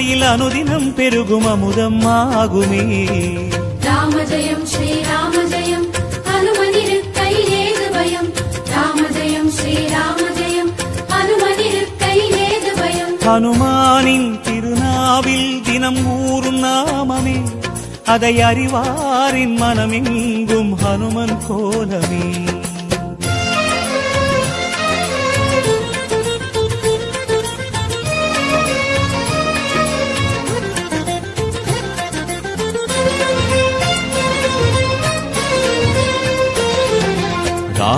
மலையில் அனுதினம் பெருகும் அமுதம் ஆகுமே. ராம ஜெயம் ஸ்ரீராம ஜெயம் ஹனுமனிருக்கையில் ஏது பயம் ராம ஜெயம் ஜெயம் ஹனுமனிருக்கையில் ஏது பயம் ஹனுமானின் திருநாவில் தினம் ஊறும் நாமமே. அதை அறிவாரின் மனமெங்கும் ஹனுமன் கோலமே.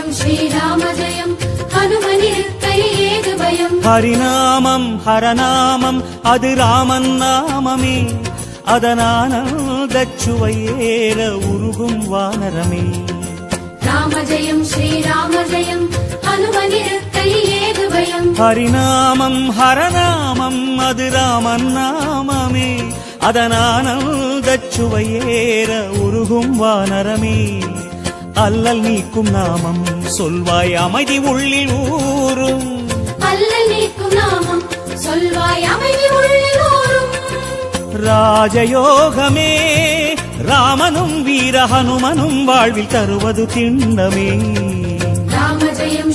ஜெயம் ஸ்ரீராம ஜெயம். ஹரிநாமம் ஹரநாமம் அது ராமன் நாமமே. அதனானந்த சுவையேற உருகும் வானரமே. ராம ஜெயம் ஸ்ரீராம ஜெயம். ஹரிநாமம் ஹரநாமம் அது ராமன் நாமமே. அதனானந்த சுவையேற உருகும் வானரமே. அல்லல் நீக்கும் நாமம் சொல்வாய் அமைதி உள்ளில் ஊரும் அல்லல் நீக்கும் நாமம் சொல்வாய் அமைதி உள்ளில் ஊரும் ராஜயோகமே ராமனும் வீர ஹனுமனும் வாழ்வில் தருவது திண்ணமே. ராம ஜெயம்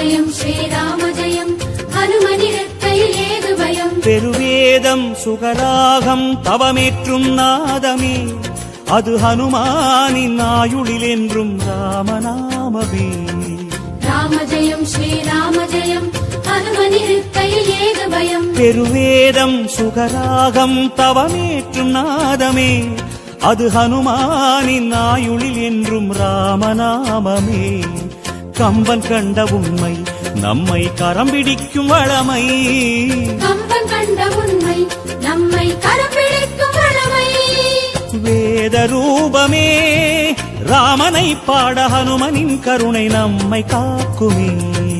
ஜெயம் ஸ்ரீராம ஜெயம். ஹனுமனிருக்கையில் ஏது பயம்? பெருவேதம் சுகராகம் தவமேற்றும் நாதமே. அது ஹனுமானின் ஆயுளில் என்றும் ராமநாமமே. ராம ஜெயம் ஸ்ரீராம ஜெயம். ஹனுமனிருக்கையில் ஏது பயம்? பெருவேதம் சுகராகம் தவமேற்றும் நாதமே. அது ஹனுமானின் ஆயுளில் என்றும் ராமநாமமே. கம்பன் கண்ட உண்மை நம்மை கரம் பிடிக்கும் வளமை. கம்பன் கண்ட உண்மை நம்மை கரப்பிடிக்கும் வளமை. வேத ரூபமே ராமனை பாட ஹனுமனின் கருணை நம்மை காக்குமே.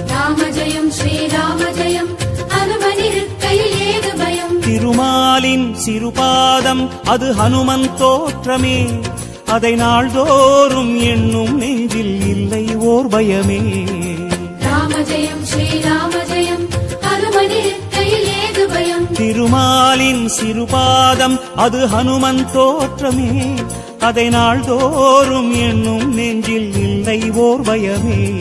ராம ஜெயம் ஸ்ரீராம ஜெயம் ஹனுமனிருக்கை ஏது பயம்? திருமாலின் சிறுபாதம் அது ஹனுமன் தோற்றமே. அதை நாள்தோறும் எண்ணும் நெஞ்சில் இல்லை ஓர் பயமே. ராம ஜெயம் ஸ்ரீராம ஜெயம் ஹனுமனிருக்கை ஏது பயம்? திருமாலின் சிறுபாதம் அது ஹனுமன் தோற்றமே. அதை நாள்தோறும் எண்ணும் நெஞ்சில் இல்லை ஓர் பயமே.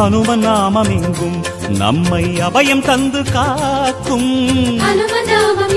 ஹனும நாமம் எங்கும் நம்மை அபயம் தந்து காக்கும். ஹனுமநாமம்